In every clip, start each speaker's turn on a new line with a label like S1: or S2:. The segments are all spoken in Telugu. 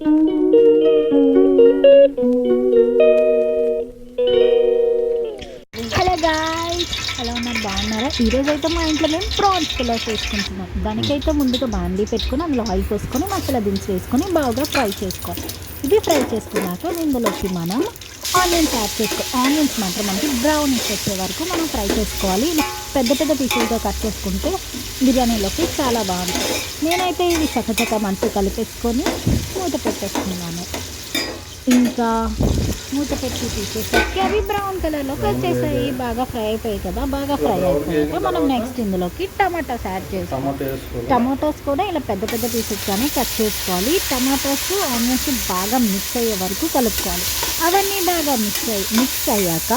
S1: హలో గాయ్స్ ఎలా ఉన్నారు బాగున్నారా? ఈరోజు అయితే మా ఇంట్లో మేము ప్రాన్స్ పులావ్ చేసుకుంటున్నాం. దానికైతే ముందుగా బాండీ పెట్టుకొని అందులో ఆయిల్ పోసుకొని మసాలా దినుసు వేసుకొని బాగా ఫ్రై చేసుకోవాలి. ఇది ఫ్రై చేసుకున్నాక ఇందులోకి మనం ఆనియన్స్ యాడ్ చేసుకో ఆనియన్స్ మాత్రం మనకి బ్రౌన్ వచ్చే వరకు మనం ఫ్రై చేసుకోవాలి. పెద్ద పెద్ద పీసులుగా కట్ చేసుకుంటే బిర్యానీలోకి చాలా బాగుంటుంది. నేనైతే ఇది చక్కచక్క మంచిగా కలిపేసుకొని మూత పెట్టేసుకున్నాను. ఇంకా మూత పెట్టి తీసేసరికి అవి బ్రౌన్ కలర్లోకి వచ్చేసాయి. బాగా ఫ్రై అయిపోయాయి కదా బాగా ఫ్రై అయిపోయాక మనం నెక్స్ట్ ఇందులోకి టమాటాస్ యాడ్
S2: వేసుకోవాలి
S1: టమాటోస్ కూడా. ఇలా పెద్ద పెద్ద పీసెస్ కానీ కట్ చేసుకోవాలి. టమాటోస్ ఆనియన్స్ బాగా మిక్స్ అయ్యే వరకు కలుపుకోవాలి. అవన్నీ బాగా మిక్స్ అయ్యి మిక్స్ అయ్యాక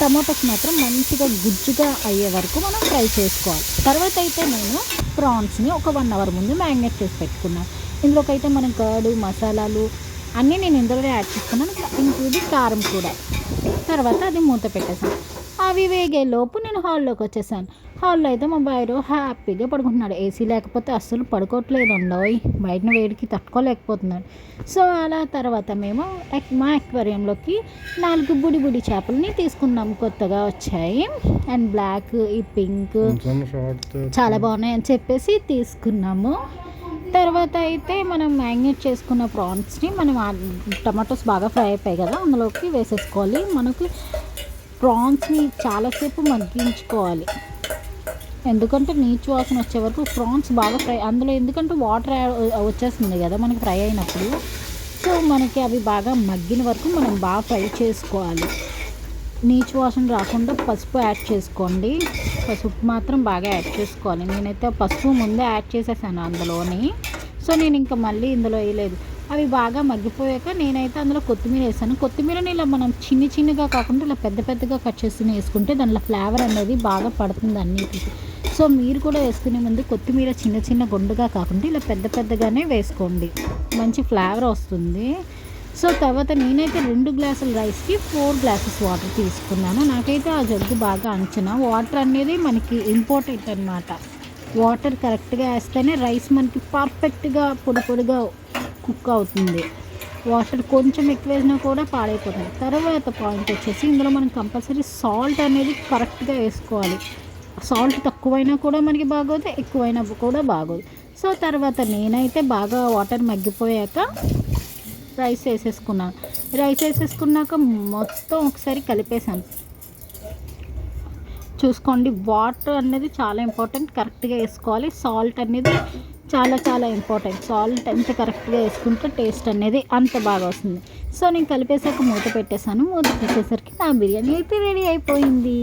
S1: టమాటోస్ మాత్రం మంచిగా గుజ్జుగా అయ్యే వరకు మనం ఫ్రై చేసుకోవాలి. తర్వాత అయితే నేను ప్రాన్స్ని ఒక వన్ అవర్ ముందు మ్యారినేట్ చేసి పెట్టుకున్నాను. ఇందులోకైతే మనం కర్డ్ మసాలాలు అన్నీ నేను ఇందులోనే యాడ్ చేసుకున్నాను. ఇంక్లూడింగ్ కారం కూడా. తర్వాత అది మూత పెట్టేసాను అవి వేగే లోపు నేను హాల్లోకి వచ్చేసాను. హాల్లో అయితే మా బాయ్రు హ్యాపీగా పడుకుంటున్నాడు. ఏసీ లేకపోతే అస్సలు పడుకోవట్లేదు. ఉండవు బయటన వేడికి తట్టుకోలేకపోతున్నాడు. సో అలా తర్వాత మేము మా ఎక్వేరియంలోకి నాలుగు బుడి బుడి చేపలని తీసుకున్నాం. కొత్తగా వచ్చాయి. అండ్ బ్లాక్ ఈ పింక్ చాలా బాగున్నాయి అని చెప్పేసి తీసుకున్నాము. తర్వాత అయితే మనం మ్యాగ్నేట్ చేసుకున్న ప్రాన్స్ని మనం టమాటోస్ బాగా ఫ్రై అయిపోయాయి కదా అందులోకి వేసేసుకోవాలి. మనకి ప్రాన్స్ని చాలాసేపు మగ్గించుకోవాలి. ఎందుకంటే నీచు వాసన వచ్చే వరకు ప్రాన్స్ బాగా ఫ్రై అందులో ఎందుకంటే వాటర్ వచ్చేస్తుంది కదా మనకి ఫ్రై అయినప్పుడు. సో మనకి అవి బాగా మగ్గిన వరకు మనం బాగా ఫ్రై చేసుకోవాలి. నీచు వాసన రాకుండా పసుపు యాడ్ చేసుకోండి. పసుపు మాత్రం బాగా యాడ్ చేసుకోవాలి. నేనైతే పసుపు ముందే యాడ్ చేసేసాను అందులోని. సో నేను ఇంకా మళ్ళీ ఇందులో వేయలేదు. అవి బాగా మగ్గిపోయాక నేనైతే అందులో కొత్తిమీర వేసాను. కొత్తిమీరని ఇలా మనం చిన్ని చిన్నగా కాకుండా ఇలా పెద్ద పెద్దగా కట్ చేసి వేసుకుంటే దానిలో ఫ్లేవర్ అనేది బాగా పడుతుంది అన్నిటికి. సో మీరు కూడా వేసుకునే ముందు కొత్తిమీర చిన్న చిన్న గుండుగా కాకుండా ఇలా పెద్ద పెద్దగానే వేసుకోండి. మంచి ఫ్లేవర్ వస్తుంది. సో తర్వాత నేనైతే రెండు గ్లాసుల రైస్కి ఫోర్ గ్లాసెస్ వాటర్ తీసుకున్నాను. నాకైతే ఆ జగ్గు బాగా అంచనా. వాటర్ అనేది మనకి ఇంపార్టెంట్ అనమాట వాటర్ కరెక్ట్గా వేస్తేనే రైస్ మనకి పర్ఫెక్ట్గా పొడి పొడిగా కుక్ అవుతుంది. వాటర్ కొంచెం ఎక్కువ వేసినా కూడా పాడైపోతుంది. తర్వాత పాయింట్ వచ్చేసి ఇందులో మనం కంపల్సరీ సాల్ట్ అనేది కరెక్ట్గా వేసుకోవాలి. సాల్ట్ తక్కువైనా కూడా మనకి బాగోదు ఎక్కువైనా కూడా బాగోదు. సో తర్వాత నేనైతే బాగా వాటర్ మగ్గిపోయాక రైస్ వేసేసుకున్నాను రైస్ వేసేసుకున్నాక మొత్తం ఒకసారి కలిపేసాను చూసుకోండి వాటర్ అనేది చాలా ఇంపార్టెంట్. కరెక్ట్గా వేసుకోవాలి. సాల్ట్ అనేది చాలా చాలా ఇంపార్టెంట్. సాల్ట్ ఎంత కరెక్ట్గా వేసుకుంటే టేస్ట్ అనేది అంత బాగా వస్తుంది. సో నేను కలిపేసాక మూత పెట్టేశాను. మూత పెట్టేసరికి నా బిర్యానీ అయితే రెడీ అయిపోయింది.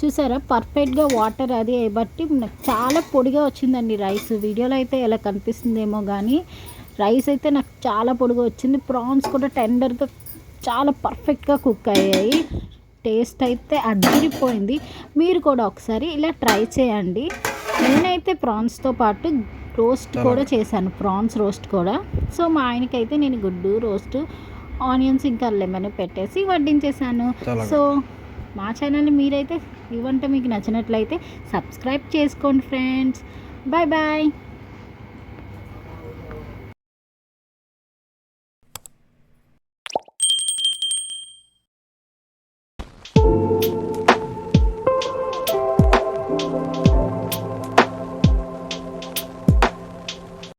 S1: చూసారా? పర్ఫెక్ట్గా వాటర్ అది బట్టి నాకు చాలా పొడిగా వచ్చిందండి రైస్. వీడియోలో అయితే ఎలా కనిపిస్తుందేమో కానీ రైస్ అయితే నాకు చాలా పొడిగా వచ్చింది. ప్రాన్స్ కూడా టెండర్గా చాలా పర్ఫెక్ట్గా కుక్ అయ్యాయి. టేస్ట్ అయితే అదిరిపోయింది. మీరు కూడా ఒకసారి ఇలా ట్రై చేయండి. నేనైతే ప్రాన్స్తో పాటు రోస్ట్ కూడా చేశాను. ప్రాన్స్ రోస్ట్ కూడా. సో మా ఆయనకైతే నేను గుడ్డు రోస్ట్ ఆనియన్స్ ఇంకా లెమన్ పెట్టేసి వడ్డించేసాను
S2: చాలా
S1: సో మా ఛానల్ని మీరైతే ఈ వంట మీకు నచ్చినట్లయితే సబ్స్క్రైబ్ చేసుకోండి ఫ్రెండ్స్. Bye bye